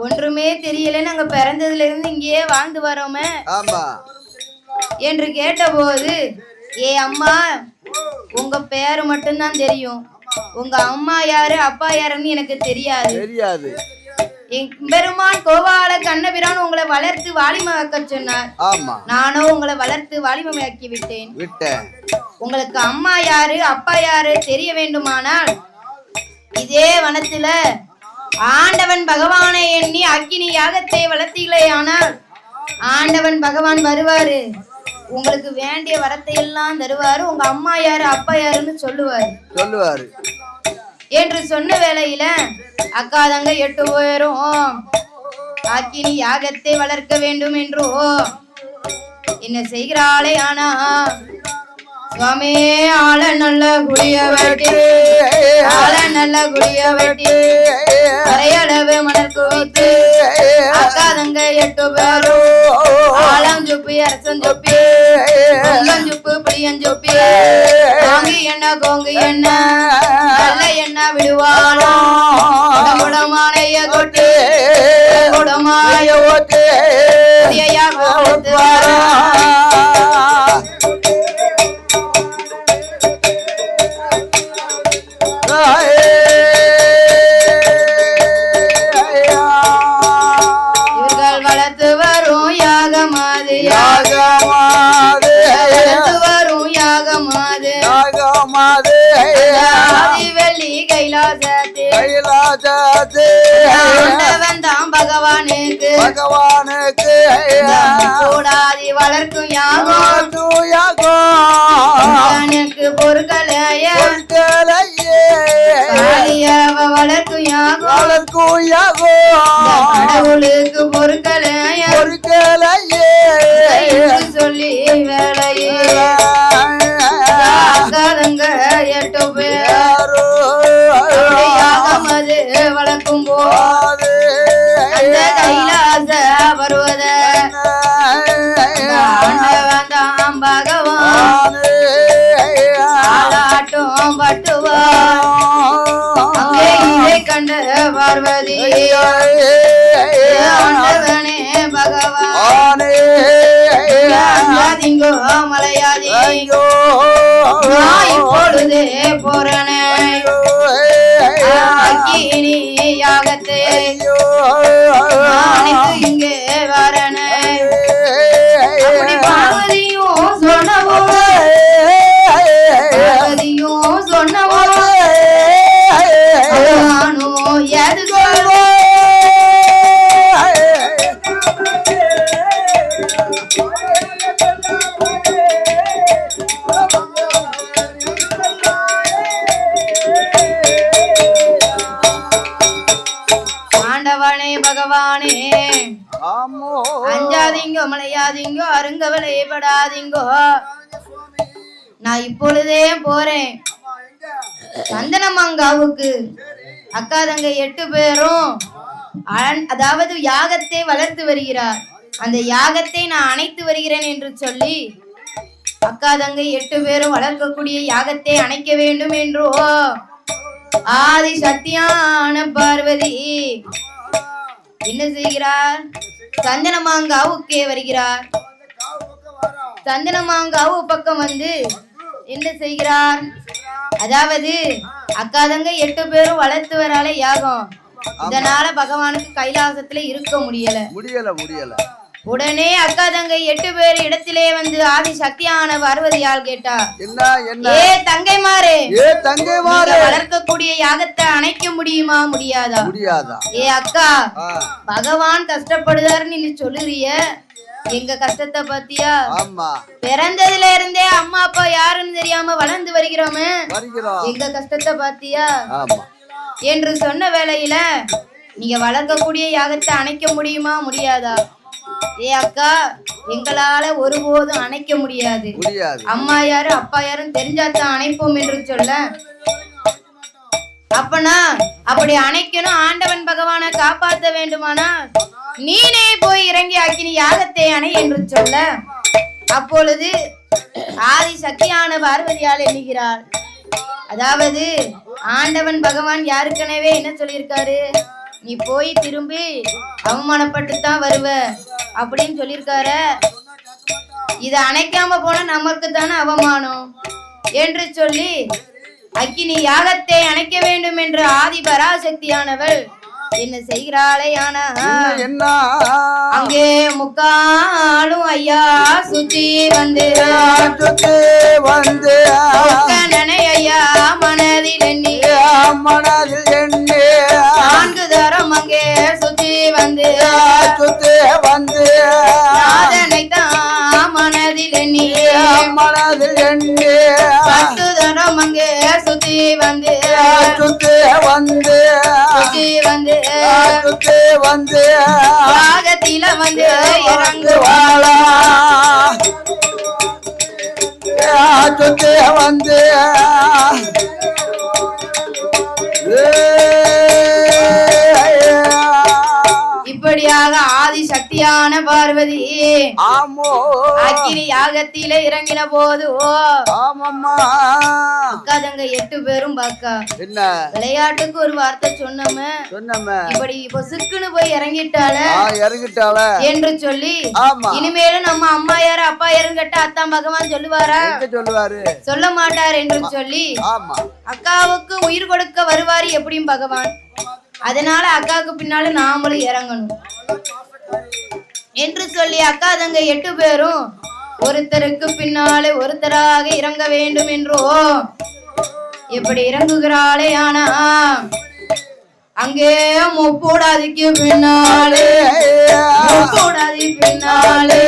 ஒன்றுமே தெரியல. நாங்க பிறந்ததுல இருந்து இங்கேயே வாழ்ந்து வரோமே. ஆமா. என்று கேட்டபோது ஏ அம்மா உங்க பேரு மட்டும்தான் தெரியும். உங்க அம்மா யாரு அப்பா யாருன்னு எனக்கு தெரியாது. தெரியாது. பெருமான் கோபால கண்ணபிரான் உங்களை வளர்த்து வாலிமமாக்க சொன்னார். ஆமா. நானும் உங்களை வளர்த்து வாலிமமாக்கி விட்டேன். விட்டேன். உங்களுக்கு அம்மா யாரு அப்பா யாரு தெரிய வேண்டுமானால் இதே வனத்துல ஆண்டவன் பகவானை எண்ணி அக்கினி யாகத்தை வளர்த்தீங்களே ஆனால் ஆண்டவன் பகவான் வருவாரு. உங்களுக்கு வேண்டிய வரத்தை எல்லாம் தருவாரு. உங்க அம்மா யாரு அப்பா யாருன்னு சொல்லுவாரு. சொல்லுவாரு. என்று சொன்ன வேளையில அக்கா தங்க எட்டு பேரும் அக்கினி யாகத்தை வளர்க்க வேண்டும் என்றோ என்ன செய்கிறாளே ஆனா சுவாமி ஆள நல்ல குடிய வெட்டி ஆள நல்ல குடிய வெட்டி அரையளவு மணல் குவித்து அக்கா தங்க எட்டு பேரும் ஆளஞ்சுப்பி அரசஞ்சுப்பி பொங்கஞ்சுப்பு புளியஞ்சுப்பி காங்கி என்ன கோங்கு என்ன. நல்ல என்ன விடுவாரோ குடமானைய கொட்டு குடமாய ஓட்டு ஆண்டவன் தான் பகவானுக்கு. பகவானுக்கு கூடாதி வளர்க்கும் யாகம். எனக்கு பொருட்களைய காளியவ வளர்க்கும் யாகம். கடவுளுக்கு பொருட்களைய என்று சொல்லி வேலையே. எட்டு பேர். யாகம் வளர்க்கும் போது அந்த கைலாச பருவத. தான் பகவான். ஆளாட்டும் பட்டுவான். கண்ட பார்வதி. ஆண்டவனே பகவான். மலையாதி நான் இப்பொழுதே போறனே. அக்கினி ஆமோ. அஞ்சாதீங்கோ மலையாதீங்கோ அருங்கவலையே படாதீங்கோ நான் இப்பொழுதே போறேன். சந்தனமங்காவுக்கு. அக்கா தங்க எட்டு பேரும் அதாவது யாகத்தை வளர்த்து வருகிறார். அந்த யாகத்தை நான் அணைத்து வருகிறேன் என்று சொல்லி அக்கா தங்கை எட்டு பேரும் வளர்க்கக்கூடிய யாகத்தை அணைக்க வேண்டும் என்றோ. ஆதி சத்தியான பார்வதி என்ன செய்கிறார்? சந்தனமாங்காவுக்கே வருகிறார். சந்தனமாங்காவு பக்கம் வந்து என்ன செய்கிறார். அதாவது அக்காதங்க எட்டு பேரும் வளர்த்து வரால யாகம். இதனால பகவானுக்கு கைலாசத்துல இருக்க முடியல. முடியல முடியல. உடனே அக்காதங்க எட்டு பேர் இடத்திலே வந்து ஆதி சக்தியான பார்வதியால் கேட்டா என்ன என்ன? ஏ தங்கைமாரே ஏ தங்கை மாறு வளர்க்கக்கூடிய யாகத்தை அணைக்க முடியுமா முடியாதா? முடியாதா? ஏ அக்கா பகவான் கஷ்டப்படுதாருன்னு நீ சொல்லுறிய? எங்க கஷ்டத்தை பாத்தியா? ஆமா. பிறந்ததுல இருந்தே அம்மா அப்பா யாருன்னு தெரியாம வளர்ந்து வருகிறோமே? எங்க கஷ்டத்தை பாத்தியா? என்று சொன்ன வேளையில நீங்க வளர்க்கக்கூடிய யாகத்தை அணைக்க முடியுமா முடியாதா? ஏ அக்கா எங்களால ஒருபோதும் அணைக்க முடியாது. அம்மா யாரு அப்பா யாருன்னு தெரிஞ்சாதான் அணைப்போம் என்று சொல்ல. அப்பனா அப்படி அணைக்கணும் ஆண்டவன் பகவானை காப்பாத்த வேண்டுமானா? நீனே போய் இறங்கி அக்கினி யாகத்தை அணை என்று சொல்ல. அப்பொழுது ஆதி சக்தியான பார்வதியால் எண்ணுகிறாள். அதாவது ஆண்டவன் பகவான் யாருக்கெனவே என்ன சொல்லியிருக்காரு? நீ போய் திரும்பி அவமானப்பட்டு தான் வருவ. அப்படின்னு சொல்லியிருக்காரு. இத அணைக்காம போனா நமக்கு தானே அவமானம்? என்று சொல்லி அக்கினி யாகத்தை அணைக்க வேண்டும் என்று ஆதி பராசக்தியானவள் என்ன செய்கிறாளே அங்கே முக்காலும் ஐயா சுத்தி வந்து வந்து ஐயா மனதில் எண்ணி மனதில் வந்து சுத்தி வந்து. அதனை தான் மனதில் எண்ணி. மனதில் எண்ணி. பத்து தரம் அங்கே சுத்தி வந்து. சுத்தி வந்து. சுத்தி வந்து. சுத்தி வந்து. யாகத்தில வந்து இறங்கு வாழா. சுத்தி வந்து. சக்தியான பார்வதி. ஆமோ. அக்கினி யாகத்தில இறங்கின போது ஆமம்மா. அக்காதங்க எட்டு பேரும் பாக்கா. என்ன? விளையாட்டுக்கு ஒரு வார்த்தை சொன்னோமே. சொன்னமே. இப்படி பொசுக்குன்னு போய் இறங்கிட்டாள? ஆ இறங்கிட்டாள. என்று சொல்லி இனிமேலும் நம்ம அம்மா யாரு அப்பா யாருன்னு கேட்டா அத்தான் பகவான் சொல்லுவாரா? சொல்லுவாரு? சொல்ல மாட்டார் என்று சொல்லி அக்காவுக்கு உயிர் கொடுக்க வருவாரு எப்படியும் பகவான். அதனால அக்காவுக்கு பின்னால நாமளும் இறங்கணும். என்று சொல்லி அக்கா தங்க எட்டு பேரும் ஒருத்தருக்கு பின்னாலே ஒருத்தராக இறங்க வேண்டும் என்றோ? இப்படி இறங்குகிறாளே ஆனா அங்கே முப்பூடாதிக்கு பின்னாலே முப்பூடாதி பின்னாலே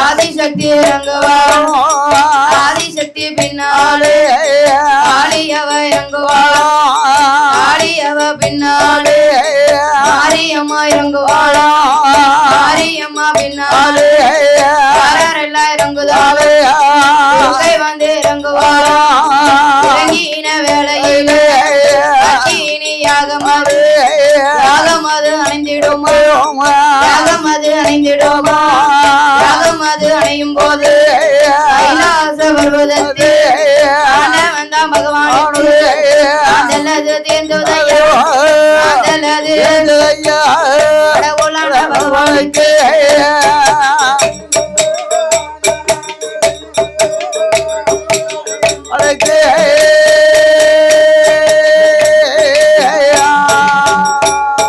ஆதிசக்தி இறங்குவா ஆதிசக்தி பின்னாலே ஆளியவ இறங்குவா ஆளியவ பின்னாலே ஆரியம்மா இறங்குவாளா ஆரியம்மா பின்னாலே யாரெல்லாம் இறங்குதாளே துர்கை வந்து இறங்குவாளா? இறங்கின வேளையிலே யாகமது யாகமது அணைந்திடுமா? யாகமது அணைந்திடுமா? யாகமது அணையும் போது கைலாச பர்வதத்தில் ஆண்டவன் தான் கடவுளான பகவானுக்கு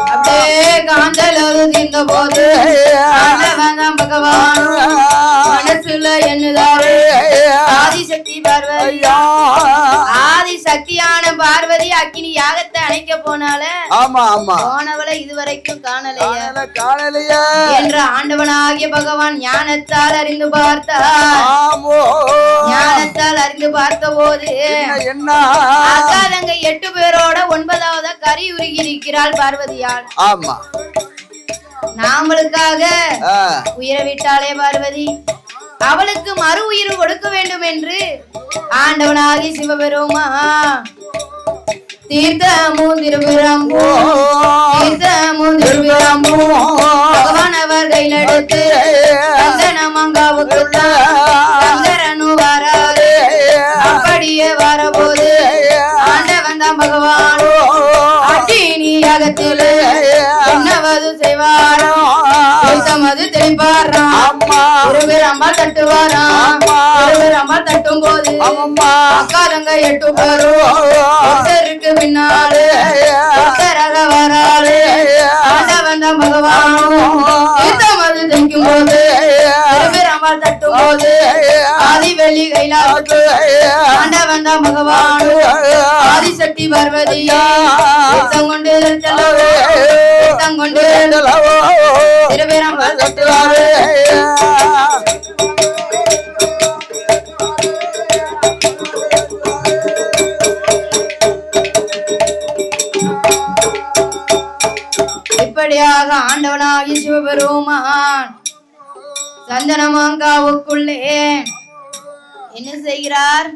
அப்படியே காந்தலது என்னதாரு ஆதிசக்தி பார்வதி அக்கினி யாகத்தை அணைக்க போனால ஆமா ஆமா. போனவளை இதுவரைக்கும் காணலையா. காணல காணலையே. என்ற ஆண்டவனாகிய பகவான் ஞானத்தால் அறிந்து பார்த்தார். ஆமோ. ஞானத்தால் அறிந்து பார்த்த போது என்ன என்ன? அக்கா தங்க எட்டு பேரோட ஒன்பதாவது கரி உருகி இருக்கிறாள் பார்வதியால். ஆமா. நாமளுக்காக உயிரை விட்டாளே பார்வதி. அவளுக்கு மறு உயிர் கொடுக்க வேண்டும் என்று ஆண்டவனாகி சிவபெருமா. தீர்த்தமும் திருவிழம்பூ தீர்த்தமும் பகவான் அவர் கையில் எடுத்து சந்தனமங்காவுக்கு சங்கரனு வராது. அப்படியே வரபோது ஆண்டவன் தான் பகவான். அட்டினி யாகத்தில் என்னவது செய்வாரோ தமது தெளிப்பாராம். அம்மா. இருவரம்பால் தட்டுவாராம் இருவரம்பால் தட்டும் போது அக்காரங்க எட்டு பேரும் ஒருத்தருக்கு பின்னாலே ஒருத்தராக பகவானும் தீர்த்தமது தைக்கும் போது இருவரம்பால் தட்டும் போது ஆதிவெளி கைலாசு ஆண்டவன் தான் பகவானும் ஆதிசக்தி பார்வதியா கொண்டு கொண்டு இருவரம்பால் தட்டுவாரு. கிருபையாக ஆண்டவனாகி சிவபெருமான். சந்தனமாங்காவுக்குள்ளே என்ன செய்கிறார்?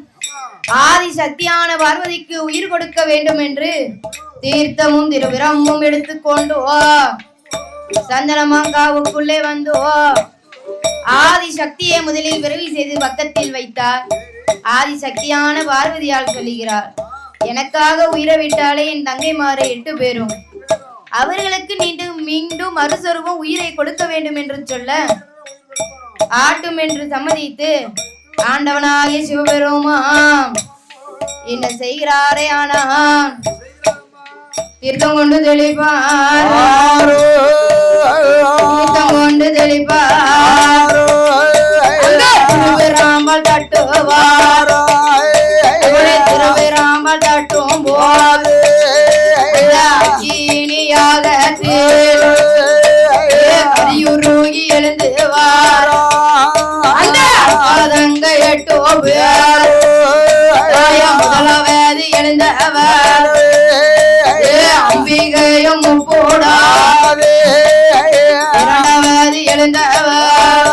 ஆதி சக்தியான பார்வதிக்கு உயிர் கொடுக்க வேண்டும் என்று தீர்த்தமும் திருவிரமும் எடுத்துக்கொண்டு சந்தனமாங்காவுக்குள்ளே வந்து ஆதி சக்தியை முதலில் விரைவி செய்து பக்கத்தில் வைத்தார். ஆதி சக்தியான பார்வதியால் சொல்லுகிறார் எனக்காக உயிரை விட்டாலே என் தங்கைமாரை எட்டு பேரும் அவர்களுக்கு மீண்டும் மீண்டும் மறுசொருவம் உயிரை கொடுக்க வேண்டும் என்று சொல்ல ஆட்டும் என்று சம்மதித்து ஆண்டவனாகிய சிவபெருமான் என்ன செய்கிறாரே ஆனான் தீர்த்தம் கொண்டு தெளிப்பார். தீர்த்தம் கொண்டு தெளிப்பார். திருவிராமல் தட்டுவார். எழுந்தவர்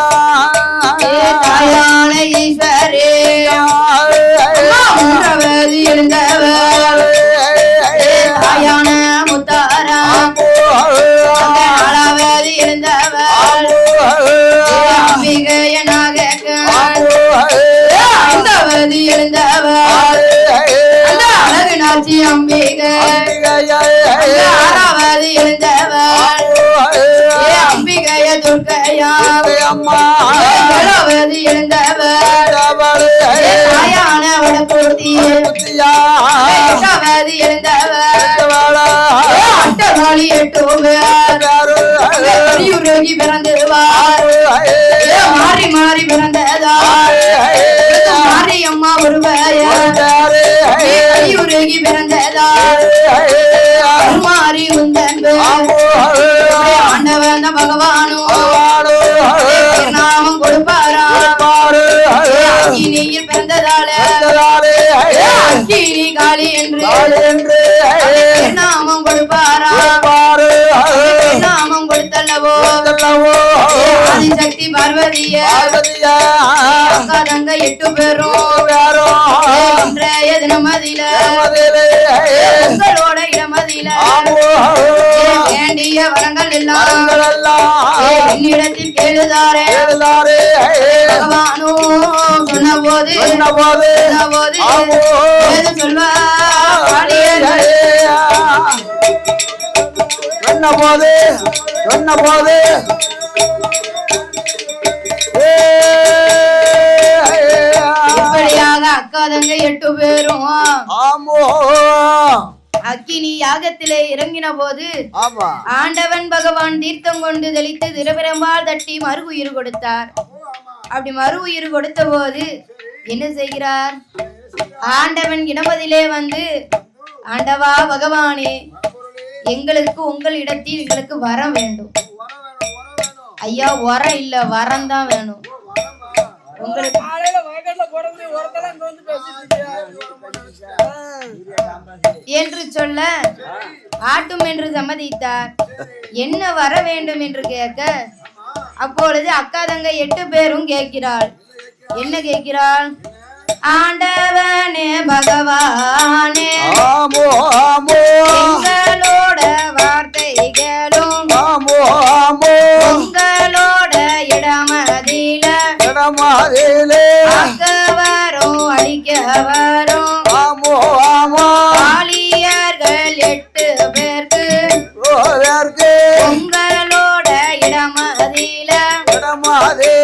தாயான ஈஸ்வரே மூன்றாவது எழுந்தவர் தாயான அம்பிகையனாக அழகு நாச்சி அம்பிகை ஆறாவது ஏழாவது எழுந்தவர். ஏ தாயான வடபூர்த்தி எட்டாவது எழுந்தவர். ஏ அட்டகாளி எட்டு பேர் பெரியுருகி பிறந்துவார் ஏ மாறி மாறி பிறந்ததார். மாரியம்மா ஒரு பெயர் ஏ பெரியுருகி பிறந்ததால அக்கினி காளி என்று? நாமம் கொடுப்பாரா? நாமம் கொடுத்தல்லவோ? ஆதிசக்தி பார்வதிய அக்கா தங்க எட்டு பேரும். இன்றைய தினமதியில உங்களோட இடமதியில வேண்டிய வரங்கள் எல்லாம் என்னிடத்தில் கேளுதாரே. பகவானோ சொன்ன போது சொன்ன போது ஏது சொல்வா பாடியர்கள் சொன்ன போது சொன்ன போது இப்படியாக அக்கா தங்க எட்டு பேரும் ஆமோ. அக்கினி யாகத்திலே இறங்கின போது ஆண்டவன் பகவான் தீர்த்தம் கொண்டு தெளித்து திருபிரம்பால் தட்டி மறு உயிர் கொடுத்தார். அப்படி மறு உயிர் கொடுத்த போது என்ன செய்கிறார்? ஆண்டவன் இனமதிலே வந்து ஆண்டவா பகவானே எங்களுக்கு உங்கள் இடத்தில் எங்களுக்கு வரம் வேண்டும். ஐயா வரம் இல்ல வரம் தான் வேணும். உங்களுக்கு என்று சொல்ல ஆட்டும் என்று சம்மதித்தார். என்ன வர வேண்டும் என்று கேட்க அப்பொழுது அக்கா தங்க எட்டு பேரும் கேட்கிறாள். என்ன கேட்கிறாள்? ஆண்டவனே பகவானே ஆமோ ஆமோ. எங்களோட வார்த்தைகளும் ஆமோ ஆமோ. உங்களோட இடமதில ஆக்க வரும் அழிக்க வரும் ஆமோ ஆமா. காளியர்கள் எட்டு பேருக்கு. ஓதற்கு உங்களோட இடமதில. இடமாதிலே.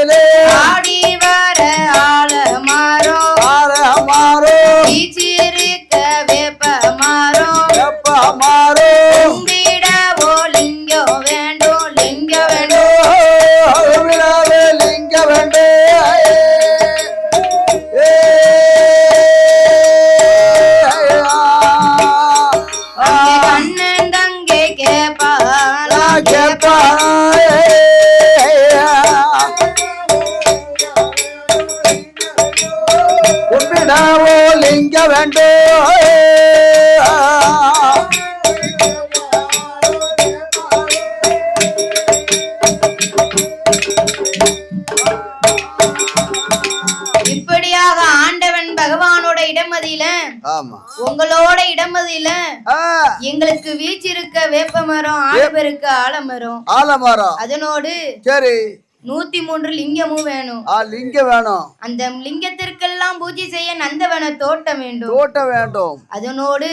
எங்களுக்கு வீச்சிருக்க வேப்ப மரம் ஆலமரம் ஆலமரம். ஆலமரம். அதனோடு சரி. நூத்தி மூன்று லிங்கமும் வேணும். லிங்கம் வேணும். அந்த லிங்கத்திற்கெல்லாம் பூஜை செய்ய நந்தவன தோட்டம் வேண்டும். தோட்டம் வேண்டும். அதனோடு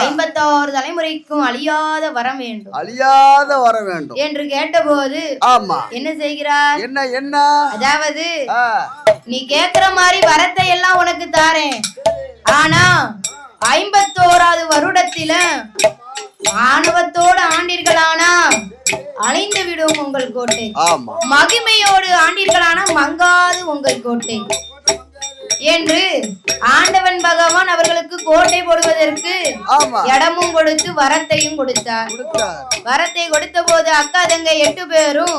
ஐம்பத்தாறு தலைமுறைக்கும் அழியாத வரம் வேண்டும். அழியாத வர வேண்டும். என்று கேட்டபோது ஆமா. என்ன செய்கிறார்? என்ன என்ன? அதாவது நீ கேக்குற மாதிரி வரத்தை எல்லாம் உனக்கு தாரேன். ஆனா ஐம்பத்தோராவது வருடத்தில ஆணவத்தோடு ஆண்டீர்களானா? அழிந்து விடும் உங்கள் கோட்டை. மகிமையோடு ஆண்டீர்களானா? மங்காது உங்கள் கோட்டை. என்று ஆண்டவன் பகவான் அவர்களுக்கு கோட்டை போடுவதற்கு இடமும் கொடுத்து வரத்தையும் கொடுத்தார். வரத்தை கொடுத்த போது அக்கா தங்க எட்டு பேரும்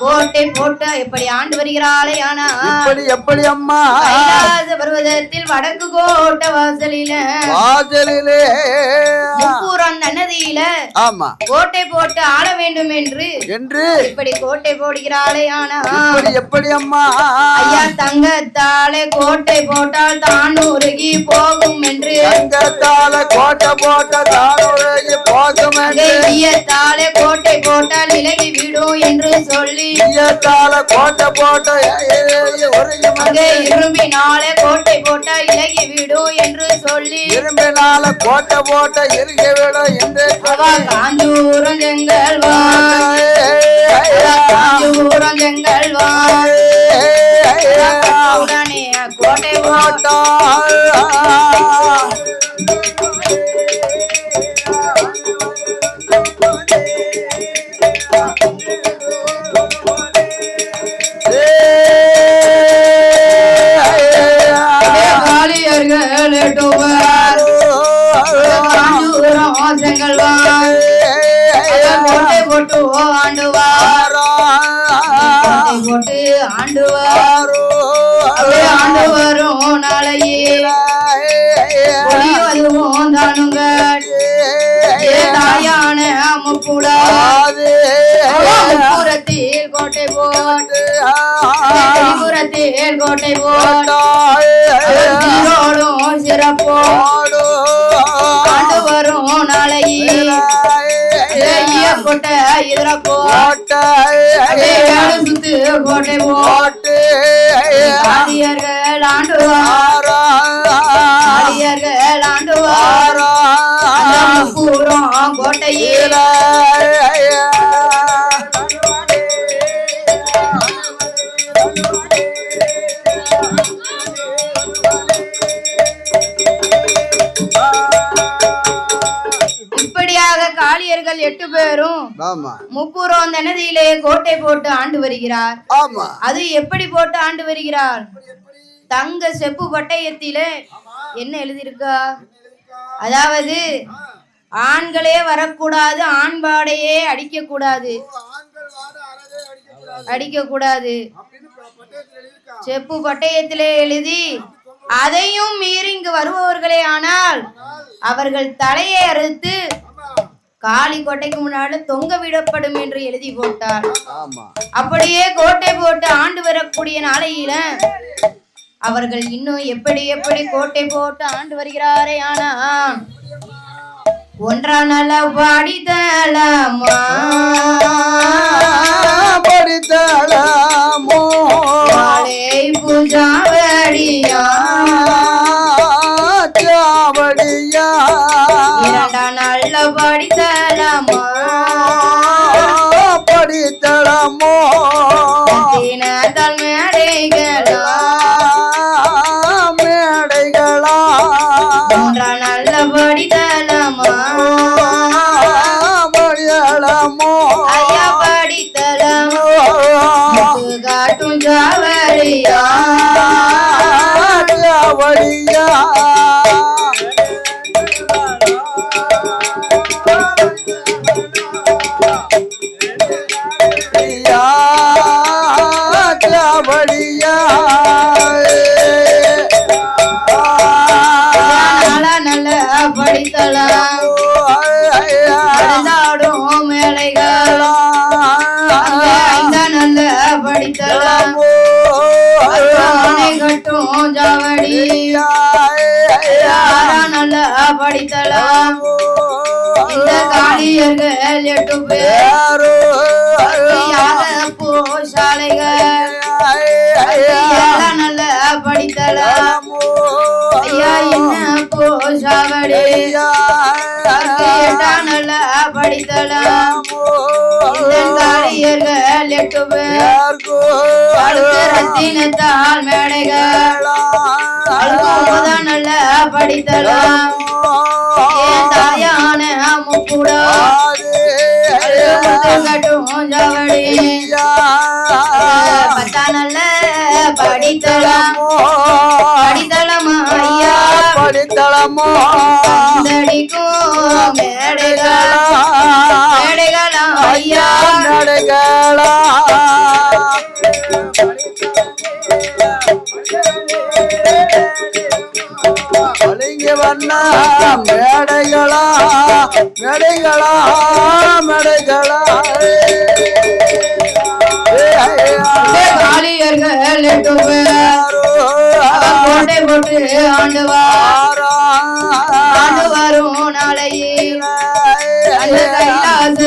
கோட்டை போட்டு எப்படி ஆண்டு வருகிறாளே ஆனா? எப்படி அம்மா? பர்வதத்தில் வடக்கு கோட்டை வாசலில வாசலிலே. முப்பூரம் நன்னதியில ஆமா. கோட்டை போட்டு ஆள வேண்டும் என்று என்று. இப்படி கோட்டை போடுகிறாளே ஆனா? எப்படி அம்மா? ஐயா தங்கத்தாலே கோட்டை போட்டால் தான் உருகி போகும் என்று தங்கத்தால கோட்டை போட்ட தானுலகி போகும் என்று ஈயத்தாலே கோட்டை போட்டால் விலகி விடும் என்று சொல்லி ஈயத்தால கோட்டை போட்ட உருகி இரும்பினாலே கோட்டை போட்டால் இலகி விடும் என்று சொல்லி இரும்பினால கோட்டை போட்ட இருக விட என்று காஞ்சூரம் செங்கல் வாய் காஞ்சூரம் செங்கல் உடனே திரிபுரத்தில் கோட்டை சீரோடும் சிறப்போ. ஆண்டு வரும் நாளையே இளைய கோட்டை ஏழு சுத்து கோட்டை போட்டு ஆண்டுவார் அந்த முப்பூரம் கோட்டையில் காளியர்கள் எட்டு பேரும் முப்புறம் தனதியிலே கோட்டை போட்டு ஆண்டு வருகிறார். அது எப்படி போட்டு ஆண்டு வருகிறார்? தங்க செப்பு பட்டயத்திலே என்ன எழுதியிருக்கா? அதாவது ஆண்களே வரக்கூடாது ஆண்பாடையே அடிக்க கூடாது அடிக்க கூடாது செப்பு பட்டயத்திலே எழுதி அதையும் மீறி இங்கு வருபவர்களே ஆனால் அவர்கள் தலையை அறுத்து காளி கோட்டைக்கு முன்னாடி தொங்க விடப்படும் என்று எழுதி போட்டார். அப்படியே கோட்டை போட்டு ஆண்டு வரக்கூடிய நாளையில அவர்கள் இன்னும் எப்படி எப்படி கோட்டை போட்டு ஆண்டு வருகிறாரே ஆனா ஒன்றா நல்ல பாடிதலமா படித்தளமோ மாலை பூஜாவடியா காட்டும் ஜாவடியா சாவடியா எட்டு பேரோ பூசாலைகள் நல்ல படித்தலாமோ ஐயா என்ன பூசாவடி நல்ல படித்தலாமோ காரியர்கள் மேடைகள். நல்ல படித்தலாம் கட்டும் ஜவடி பத்தா நல்ல படித்தலாம் படித்தலமா ஐயா படித்தளமோ தடிக்கும் மேடைகள் மேடைகளா ஐயா வண்ணா மேடைகளா மேடைகளா மேடைகளா. காளியர்கள் கோட்டை போட்டு ஆண்டுவார். ஆண்டுவாரும் நாளையே அந்த